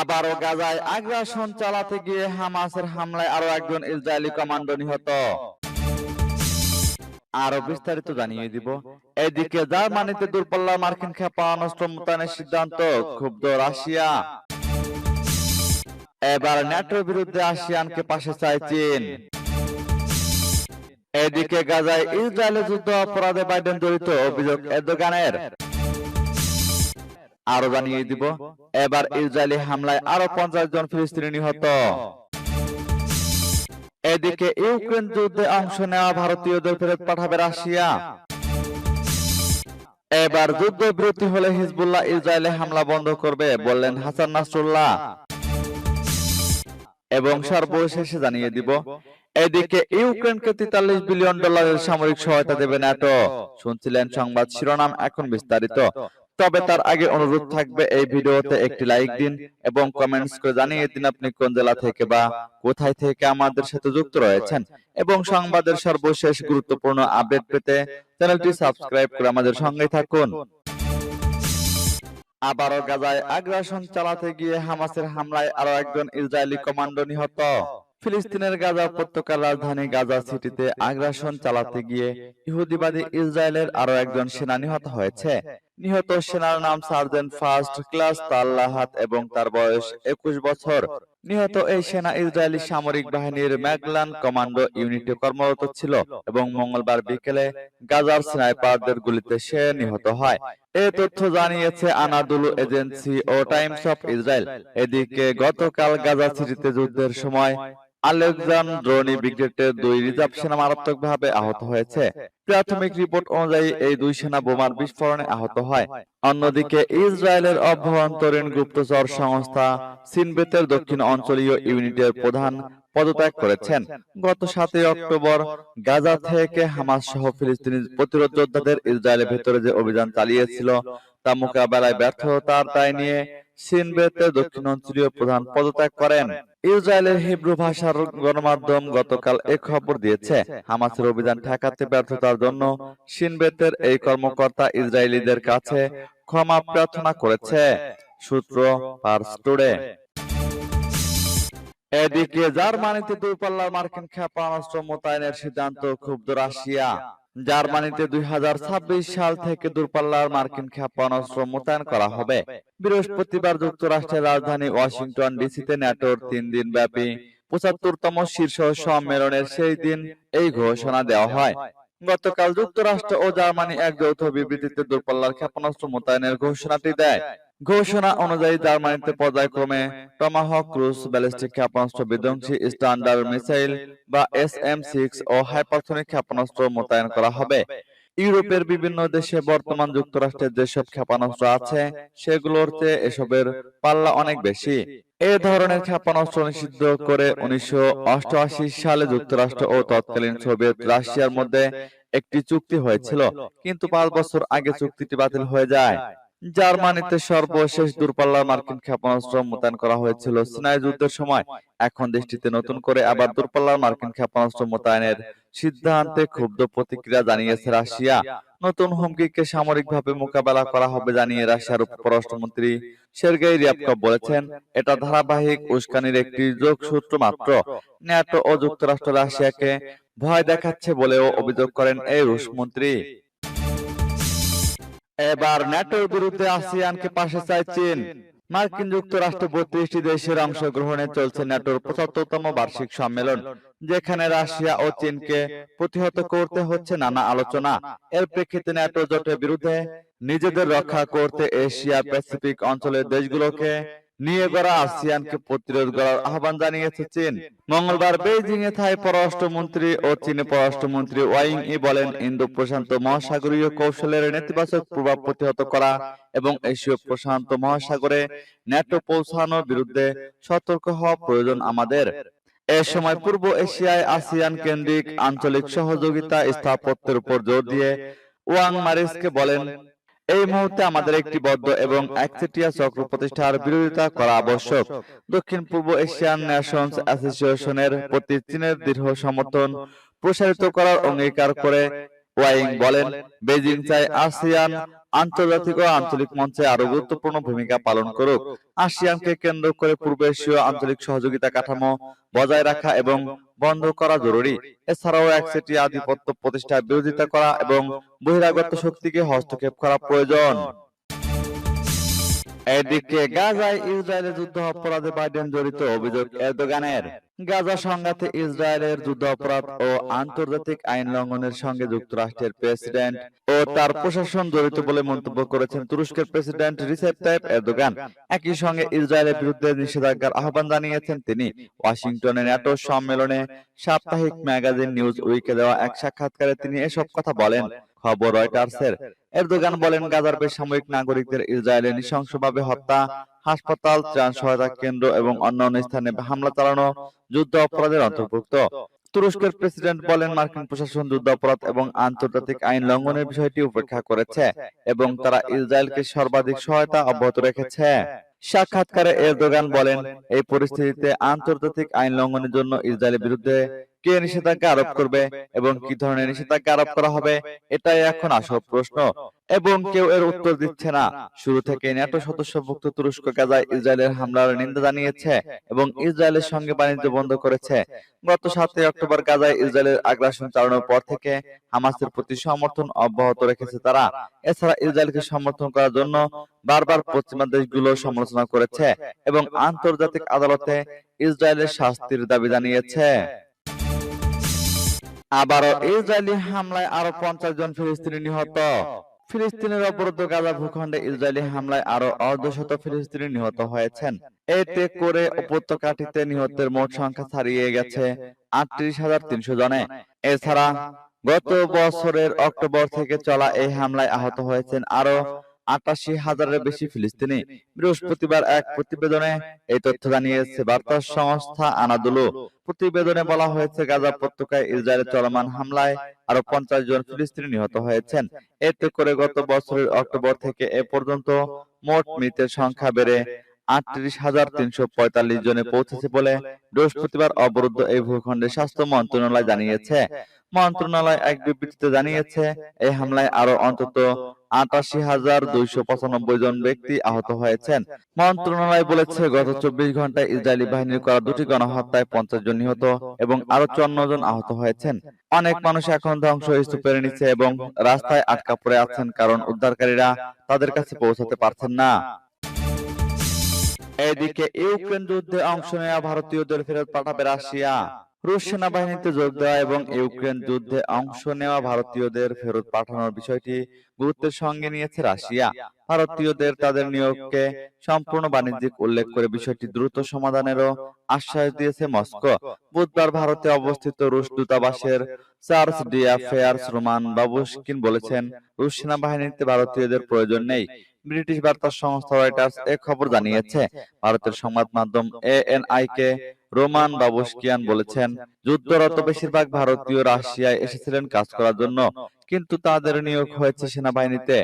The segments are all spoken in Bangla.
আবারও গাজায় আগ্রাসন চালাতে গিয়ে হামাসের হামলায় আরও একজন ইসরায়েলি কমান্ডো নিহত। আরও বিস্তারিত জানিয়ে দিব। এদিকে জার্মানিতে দূরপাল্লার মার্কিন ক্ষেপণাস্ত্র মোতায়েনের সিদ্ধান্ত, ক্ষুব্ধ রাশিয়া। এবার ন্যাটোর বিরুদ্ধে আসিয়ানকে পাশে চায় চীন। এদিকে গাজায় ইসরায়েলে যুদ্ধ অপরাধে বাইডেন জড়িত অভিযোগ এরদোগানের। আরও জানিয়ে দিব, এবার ইসরায়েলি হামলায় আরও পঞ্চাশ জন ফিলিস্তিনি নিহত। এদিকে ইউক্রেন যুদ্ধে অংশ নেওয়া ভারতীয়দের ফেরত পাঠাবে রাশিয়া। এবার যুদ্ধ বিরতি হলে হিজবুল্লাহ ইসরায়েলে হামলা বন্ধ করবে, বললেন হাসান নাসরুল্লাহ। এবং সর্বশেষে জানিয়ে দিব, এদিকে ইউক্রেনকে তেতাল্লিশ বিলিয়ন ডলারের সামরিক সহায়তা দেবে ন্যাটো। শুনছিলেন সংবাদ শিরোনাম এখন বিস্তারিত। তবে তার আগে অনুরোধ থাকবে এই ভিডিওতে একটি লাইক দিন এবং কমেন্টস করে জানিয়ে দিন আপনি কোন জেলা থেকে বা কোথায় থেকে আমাদের সাথে যুক্ত রয়েছেন এবং সংবাদের সর্বশেষ গুরুত্বপূর্ণ আপডেট পেতে চ্যানেলটি সাবস্ক্রাইব করে আমাদের সঙ্গে থাকুন। আবারও গাজায় আগ্রাসন চালাতে গিয়ে হামাসের হামলায় আরও একজন ইসরায়েলি কমান্ডো নিহত। ফিলিস্তিনের গাজা উপত্যকার রাজধানী গাজা সিটিতে আগ্রাসন চালাতে গিয়ে ইহুদিবাদী ইসরায়েলের আরও একজন সেনা নিহত হয়েছে নিহত সেনার নাম সার্জেন্ট ফার্স্ট ক্লাস তাল্লাহাত এবং তার বয়স একুশ বছর। নিহত এই সেনা ইসরায়েলি সামরিক বাহিনীর ম্যাগলান কমান্ডো ইউনিটে কর্মরত ছিল এবং মঙ্গলবার বিকেলে গাজার স্নাইপারদের গুলিতে সে নিহত হয়। এ তথ্য জানিয়েছে আনাদুলু এজেন্সি ও টাইমস অফ ইসরায়েল। এদিকে গতকাল গাজা সিটিতে যুদ্ধের সময় আলেকজান্দ্রনি ব্রিগেডের দুই রিজার্ভ সেনা মারাত্মকভাবে আহত হয়েছে। প্রাথমিক রিপোর্ট অনুযায়ী এই দুই সেনা বোমার বিস্ফোরণে আহত হয়। অন্যদিকে ইসরায়েলের অভ্যন্তরীণ গুপ্তচর সংস্থা সিনবেতের দক্ষিণ অঞ্চলীয় ইউনিটের প্রধান পদত্যাগ করেছেন। গত সাতই অক্টোবর গাজা থেকে হামাস সহ ফিলিস্তিনি প্রতিরোধ যোদ্ধাদের ইসরায়েলের ভেতরে যে অভিযান চালিয়েছিল তা মোকাবেলায় ব্যর্থতার দায় নিয়ে সিনবেতের দক্ষিণ অঞ্চলীয় প্রধান পদত্যাগ করেন। ইসরায়েলের হিব্রু ভাষার গণমাধ্যম গতকাল এ খবর দিয়েছে। হামাসের অভিযান ঠেকাতে ব্যর্থতার জন্য সিনবেতের এই কর্মকর্তা ইসরায়েলিদের কাছে ক্ষমা প্রার্থনা করেছে, সূত্র পার্স টুডে। এদিকে জার্মানিতে দূরপাল্লার মার্কিন ক্ষেপণাস্ত্র মোতায়েনের সিদ্ধান্ত ক্ষুব্ধ রাশিয়া। জার্মানিতে দুই সাল থেকে দূরপাল্লার মার্কিন ক্ষেপণাস্ত্র মোতায়েন করা হবে। বৃহস্পতিবার যুক্তরাষ্ট্রের রাজধানী ওয়াশিংটন ডিসিতে ন্যাটোর তিন দিন ব্যাপী পঁচাত্তরতম শীর্ষ সম্মেলনের সেই দিন এই ঘোষণা দেওয়া হয়। গতকাল যুক্তরাষ্ট্র ও জার্মানি এক যৌথ বিবৃতিতে দূরপাল্লার ক্ষেপণাস্ত্র মোতায়েনের ঘোষণাটি দেয়। ঘোষণা অনুযায়ী জার্মানিতে পর্যায়ক্রমে টমাহক ক্রুজ ব্যালিস্টিক ক্ষেপণাস্ত্র বিধ্বংসী স্ট্যান্ডার্ড মিসাইল বা এস এম সিক্স ও হাইপারসনিক ক্ষেপণাস্ত্র মোতায়েন করা হবে। ইউরোপের বিভিন্ন দেশে বর্তমান যুক্তরাষ্ট্রের যেসব ক্ষেপণাস্ত্র আছে সেগুলোর চেয়ে এসবের পাল্লা অনেক বেশি। এ ধরনের ক্ষেপণাস্ত্র নিষিদ্ধ করে উনিশশো অষ্টআশি সালে যুক্তরাষ্ট্র ও তৎকালীন সোভিয়েত রাশিয়ার মধ্যে একটি চুক্তি হয়েছিল। কিন্তু পাঁচ বছর আগে চুক্তিটি বাতিল হয়ে যায়। জার্মানিতে সর্বশেষ দূরপাল্লার মার্কিন ক্ষেপণাস্ত্র মোতায়েন করা হয়েছিল সিনাই যুদ্ধের সময়। এখন দেশটিতে নতুন করে আবার দূরপাল্লার মার্কিন ক্ষেপণাস্ত্র মোতায়েনের সিদ্ধান্তে ক্ষুব্ধ প্রতিক্রিয়া জানিয়েছে রাশিয়া। নতুন হুমকিকে সামরিকভাবে মোকাবেলা করা হবে জানিয়ে রাশিয়ার পররাষ্ট্রমন্ত্রী সের্গেই রিয়াবকভ বলেছেন এটা ধারাবাহিক উস্কানির একটি যোগসূত্র মাত্র। ন্যাটো ও যুক্তরাষ্ট্র রাশিয়াকে ভয় দেখাচ্ছে বলেও অভিযোগ করেন এই রুশ মন্ত্রী। এবার ন্যাটোর বিরুদ্ধে আসিয়ানকে পাশে চায় চীন মার্কিন যুক্তরাষ্ট্র বত্রিশটি দেশের অংশগ্রহণে চলছে ন্যাটোর পঁচাত্তরতম বার্ষিক সম্মেলন, যেখানে রাশিয়া ও চীনকে প্রতিহত করতে হচ্ছে নানা আলোচনা। এর প্রেক্ষিতে ন্যাটো জোটের বিরুদ্ধে নিজেদের রক্ষা করতে এশিয়া প্যাসিফিক অঞ্চলের দেশগুলোকে নিয়ে গড়া আসিয়ানকে প্রতিরোধ করার আহ্বান জানিয়েছে চীন। মঙ্গলবার বেইজিং এ থাই পররাষ্ট্রমন্ত্রী ও চীনের পররাষ্ট্রমন্ত্রী ওয়াইং ই বলেন ইন্দো প্রশান্ত মহাসাগরীয় কৌশলের নেতিবাচক প্রভাব প্রতিহত করা এবং এশীয় প্রশান্ত মহাসাগরে ন্যাটো পৌঁছানোর বিরুদ্ধে সতর্ক হওয়া প্রয়োজন আমাদের। এ সময় পূর্ব এশিয়ায় আসিয়ান কেন্দ্রিক আঞ্চলিক সহযোগিতা স্থাপত্যের উপর জোর দিয়ে ওয়াং মারিসকে বলেন এই মুহূর্তে আমাদের একটি বদ্ধ এবং একচেটিয়া চক্র প্রতিষ্ঠার বিরোধিতা করা আবশ্যক। দক্ষিণ পূর্ব এশিয়ান নেশনস অ্যাসোসিয়েশনের প্রতি চীনের দৃঢ় সমর্থন প্রসারিত করার অঙ্গীকার করে ওয়াইং বলেন বেজিং চাই আসিয়ান আন্তর্জাতিক ও আঞ্চলিক মঞ্চে আরও গুরুত্বপূর্ণ ভূমিকা পালন করুক। আসিয়ানকে কেন্দ্র করে পূর্ব এশীয় আঞ্চলিক সহযোগিতা কাঠামো বজায় রাখা এবং বন্ধ করা জরুরি। এছাড়াও একচেটিয়া আধিপত্য প্রতিষ্ঠায় বিরোধিতা করা এবং বহিরাগত শক্তিকে হস্তক্ষেপ করা প্রয়োজন। এদিকে গাজায় ইসরায়েলের যুদ্ধ অপরাধে বাইডেন জড়িত অভিযোগ এরদোগানের গাজা সংঘাতে ইসরায়েলের যুদ্ধ অপরাধ ও আন্তর্জাতিক আইন লঙ্ঘনের সঙ্গে যুক্তরাষ্ট্রের প্রেসিডেন্ট ও তার প্রশাসন জড়িত বলে মন্তব্য করেছেন তুরস্কের প্রেসিডেন্ট রিসেপ তাইপ এরদোগান। একই সঙ্গে ইসরায়েলের বিরুদ্ধে নিষেধাজ্ঞার আহ্বান জানিয়েছেন তিনি। ওয়াশিংটনে ন্যাটো সম্মেলনে সাপ্তাহিক ম্যাগাজিন নিউজ উইকে দেওয়া এক সাক্ষাৎকারে তিনি এসব কথা বলেন। খবর রয়টার্সের। এরদোগান বলেন গাজার বেসামরিক নাগরিকদের ইসরায়েলে নৃশংসভাবে হত্যা হাসপাতাল ত্রাণ সহায়তা কেন্দ্র এবং অন্যান্য স্থানে হামলা চালানো যুদ্ধ অপরাধের অন্তর্ভুক্ত। তুরস্কের প্রেসিডেন্ট বলেন মার্কিন প্রশাসন যুদ্ধ অপরাধ এবং আন্তর্জাতিক আইন লঙ্ঘনের বিষয়টি উপেক্ষা করেছে এবং তারা ইসরায়েলকে সর্বাধিক সহায়তা অব্যাহত রেখেছে। সাক্ষাৎকারে এরদোগান বলেন এই পরিস্থিতিতে আন্তর্জাতিক আইন লঙ্ঘনের জন্য ইসরায়েলের বিরুদ্ধে কে নিষেধাজ্ঞা আরোপ করবে এবং কি ধরনের নিষেধাজ্ঞা আরোপ করা হবে, এটাই এখন আসল প্রশ্ন। এবং কেউ এর উত্তর দিচ্ছে না। শুরু থেকে ন্যাটো সদস্যভুক্ত তুরস্ক গাজায় ইসরায়েলের হামলার নিন্দা জানিয়েছে এবং ইসরায়েলের সঙ্গে বাণিজ্য বন্ধ করেছে। গত সাতই অক্টোবর গাজায় ইসরায়েলের আগ্রাসন চালানোর পর থেকে হামাসের প্রতি সমর্থন অব্যাহত রেখেছে তারা। এছাড়া ইসরায়েলকে সমর্থন করার জন্য বারবার পশ্চিমা দেশগুলো সমালোচনা করেছে এবং আন্তর্জাতিক আদালতে ইসরায়েলের শাস্তির দাবি জানিয়েছে। আবারও ইসরায়েলি হামলায় আরও পঞ্চাশ জন ফিলিস্তিনি নিহত। ফিলিস্তিনের অবরুদ্ধ গাজা ভূখণ্ডে ইসরায়েলি হামলায় আরও অর্ধশত ফিলিস্তিনি নিহত হয়েছেন। এতে করে উপত্যকাটিতে নিহতের মোট সংখ্যা ছাড়িয়ে গেছে আটত্রিশ হাজার তিনশো জনে। এছাড়া গত বছরের অক্টোবর থেকে চলা এই হামলায় আহত হয়েছেন আরও আটাশি হাজারের বেশি ফিলিস্তিনি বৃহস্পতিবার এক প্রতিবেদনে এই তথ্য জানিয়েছে, বার্তা সংস্থা আনাদুলু। প্রতিবেদনে বলা হয়েছে, গাজা উপত্যকায় ইসরায়েলের চলমান হামলায় আরও পঞ্চাশ জন ফিলিস্তিনি নিহত হয়েছেন। এতে করে গত বছরের অক্টোবর থেকে এ পর্যন্ত মোট মৃতের সংখ্যা বেড়ে আটত্রিশ হাজার তিনশো পঁয়তাল্লিশ জনে পৌঁছেছে বলে বৃহস্পতিবার অবরুদ্ধ এই ভূখণ্ডের স্বাস্থ্য মন্ত্রণালয় জানিয়েছে। মন্ত্রণালয় এক বিবৃতিতে জানিয়েছে, এই হামলায় আরও অন্তত আটাশি হাজার দুইশো পঁচানব্বই জন ব্যক্তি আহত হয়েছেন। মন্ত্রণালয় বলেছে, গত চব্বিশ ঘন্টায় ইসরায়েলি বাহিনীর করা দুটি গণহত্যায় পঞ্চাশ জন নিহত এবং আরও চুয়ান্ন জন আহত হয়েছেন। অনেক মানুষ এখন ধ্বংস স্তূপের নিচে এবং রাস্তায় আটকা পড়ে আছেন কারণ উদ্ধারকারীরা তাদের কাছে পৌঁছাতে পারছেন না। এদিকে ইউক্রেন যুদ্ধে অংশ নেওয়া ভারতীয়দের ফেরত পাঠাবে রাশিয়া। রুশ সেনাবাহিনীতে যোগ দেওয়া এবং ইউক্রেন যুদ্ধে অংশ নেওয়া ভারতীয়দের ফেরত পাঠানোর বিষয়টি গুরুত্বের সঙ্গে নিয়েছে রাশিয়া। ভারতীয়দের তাদের নিয়োগকে সম্পূর্ণ বাণিজ্যিক উল্লেখ করে বিষয়টি দ্রুত সমাধানেরও আশ্বাস দিয়েছে মস্কো। বুধবার ভারতে অবস্থিত রুশ দূতাবাসের chargé d' affaires Roman Babushkin বলেছেন, রুশ সেনাবাহিনীতে ভারতীয়দের প্রয়োজন নেই। ব্রিটিশ বার্তা সংস্থা রয়টার্স এ খবর জানিয়েছে, ভারতের সংবাদ মাধ্যম এএনআই কে রোমান বাবুস্কিয়ান বলেছেন যুদ্ধরত বেশিরভাগ ভারতীয় রাশিয়ায় এসেছিলেন কাজ করার জন্য কিন্তু তাদের নিয়োগ হয়েছে সেনাবাহিনীতে।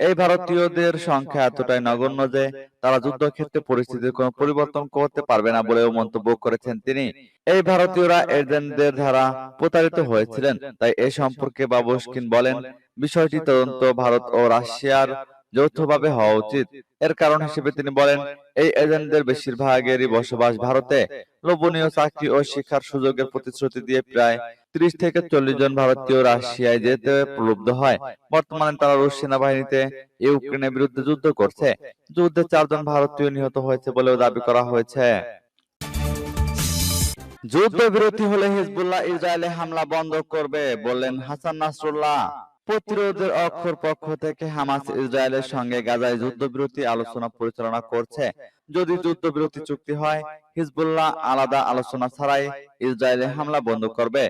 এই ভারতীয়দের সংখ্যা এতটাই নগণ্য যে তারা যুদ্ধক্ষেত্রে পরিস্থিতির কোনো পরিবর্তন করতে পারবে না বলেও মন্তব্য করেছেন তিনি। এই ভারতীয়রা এজেন্টদের দ্বারা প্রতারিত হয়েছিলেন। তাই এ সম্পর্কে বাবুস্কিন বলেন বিষয়টি তদন্ত ভারত ও রাশিয়ার যৌথভাবে হওয়া উচিত। এর কারণ হিসেবে তিনি বলেন, এই এজেন্টদের বেশিরভাগেরই বসবাস ভারতে। লোভনীয় চাকরি ও শিক্ষার সুযোগের প্রতিশ্রুতি দিয়ে প্রায় ত্রিশ থেকে চল্লিশ জন ভারতীয় রাশিয়ায় যেতে প্রলুব্ধ হয়। বর্তমানে তারা রুশ সেনাবাহিনীতে ইউক্রেনের বিরুদ্ধে যুদ্ধ করছে। যুদ্ধে চারজন ভারতীয় নিহত হয়েছে বলেও দাবি করা হয়েছে। যুদ্ধবিরতি হলে হিজবুল্লাহ ইসরায়েলে হামলা বন্ধ করবে বললেন হাসান নাসরুল্লাহ। প্রতিরোধের অক্ষর পক্ষ থেকে হামাস ইসরায়েলের সঙ্গে গাজায় যুদ্ধবিরতি আলোচনা পরিচালনা করছে। যদি যুদ্ধবিরতি চুক্তি হয় হিজবুল্লাহ আলাদা আলোচনা ছাড়াই ইসরায়েলে হামলা বন্ধ করবে।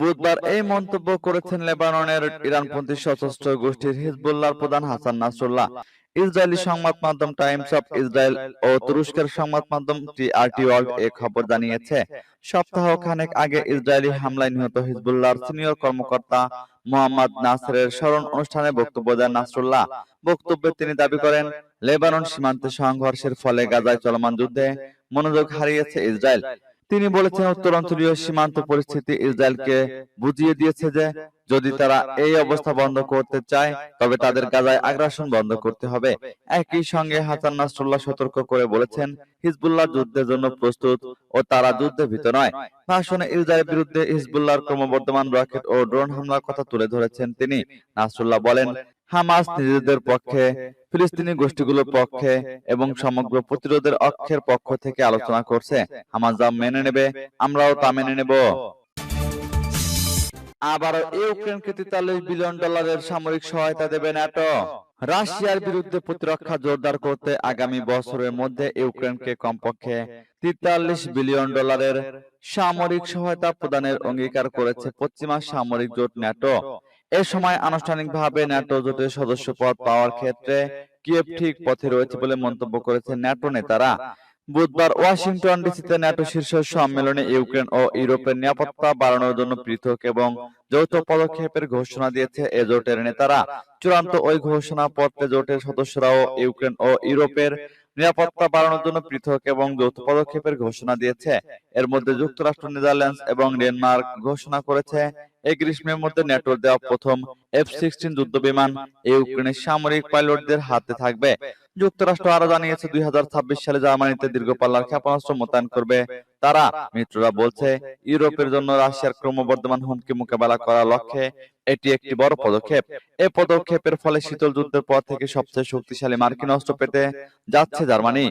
বুধবার এই মন্তব্য করেছেন লেবাননের ইরানপন্থী সশস্ত্র গোষ্ঠীর হিজবুল্লাহর প্রধান হাসান নাসরুল্লাহ। ইসরায়েলি সংবাদ মাধ্যম টাইমস অফ ইসরায়েল ও তুরস্কের সংবাদ মাধ্যম টিআরটি ওয়ার্ল্ড এ খবর জানিয়েছে। সপ্তাহ খানেক আগে ইসরায়েলি হামলায় নিহত হিজবুল্লাহর সিনিয়র কর্মকর্তা মোহাম্মদ নাসরের স্মরণ অনুষ্ঠানে বক্তব্য দেন নাসরুল্লাহ। বক্তব্যে তিনি দাবি করেন লেবানন সীমান্তে সংঘর্ষের ফলে গাজায় চলমান যুদ্ধে মনোযোগ হারিয়েছে ইসরায়েল। তিনি বলেছেন উত্তরাঞ্চলীয় সীমান্ত পরিস্থিতি ইসরায়েলকে বুঝিয়ে দিয়েছে যে যদি তারা এই অবস্থা বন্ধ করতে চায় তবে তাদের গাজায় আগ্রাসন বন্ধ করতে হবে। একই সঙ্গে হাসান নাসরুল্লাহ সতর্ক করে বলেছেন হিজবুল্লাহ যুদ্ধের জন্য প্রস্তুত ও তারা যুদ্ধে ভীত নয়। ভাষণে ইসরায়েলের বিরুদ্ধে হিজবুল্লাহর ক্রমবর্ধমান রকেট ও ড্রোন হামলার কথা তুলে ধরেছেন তিনি। নাসরুল্লাহ বলেন হামাস নিজেদের পক্ষে ফিলিস্তিনি গোষ্ঠীগুলোর পক্ষে এবং সমগ্র প্রতিরোধের অক্ষের পক্ষ থেকে আলোচনা করছে। হামাস যা মেনে নেবে আমরাও তা মেনে নেব। আবারও ইউক্রেনকে তেতাল্লিশ বিলিয়ন ডলারের সামরিক সহায়তা দেবে ন্যাটো রাশিয়ার বিরুদ্ধে প্রতিরক্ষা জোরদার করতে আগামী বছরের মধ্যে ইউক্রেনকে কমপক্ষে তেতাল্লিশ বিলিয়ন ডলারের সামরিক সহায়তা প্রদানের অঙ্গীকার করেছে পশ্চিমা সামরিক জোট ন্যাটো এ সময় আনুষ্ঠানিকভাবে ন্যাটো জোটের সদস্যপদ পাওয়ার ক্ষেত্রে কিয়েভ ঠিক পথে রয়েছে বলে মন্তব্য করেছে ন্যাটো নেতারা। বুধবার ওয়াশিংটন ডিসিতে ন্যাটো শীর্ষ সম্মেলনে ইউক্রেন ও ইউরোপের নিরাপত্তা বাড়ানোর জন্য পৃথক এবং যৌথ পদক্ষেপের ঘোষণা দিয়েছে এ জোটের নেতারা। চূড়ান্ত ওই ঘোষণাপত্রে জোটের সদস্যরাও ইউক্রেন ও ইউরোপের নিরাপত্তা বাড়ানোর জন্য পৃথক এবং যৌথ পদক্ষেপের ঘোষণা দিয়েছে। এর মধ্যে যুক্তরাষ্ট্র, নেদারল্যান্ডস এবং ডেনমার্ক ঘোষণা করেছে। এই গ্রীষ্মের মধ্যে ন্যাটোর দেওয়া প্রথম এফ সিক্সটিন যুদ্ধ বিমান ইউক্রেনের সামরিক পাইলটদের হাতে থাকবে। যুক্তরাষ্ট্র আরও জানিয়েছে, দুই সালে জার্মানিতে দীর্ঘ পাল্লার ক্ষেপণাস্ত্র মোতায়েন করবে তারা। মিত্ররা বলছে, ইউরোপের জন্য রাশিয়ার ক্রমবর্ধমান হুমকি মোকাবেলা করার লক্ষ্যে এটি একটি বড় পদক্ষেপ। এ পদক্ষেপের ফলে শীতল যুদ্ধের পর থেকে সবচেয়ে শক্তিশালী মার্কিন অস্ত্র পেতে যাচ্ছে জার্মানি।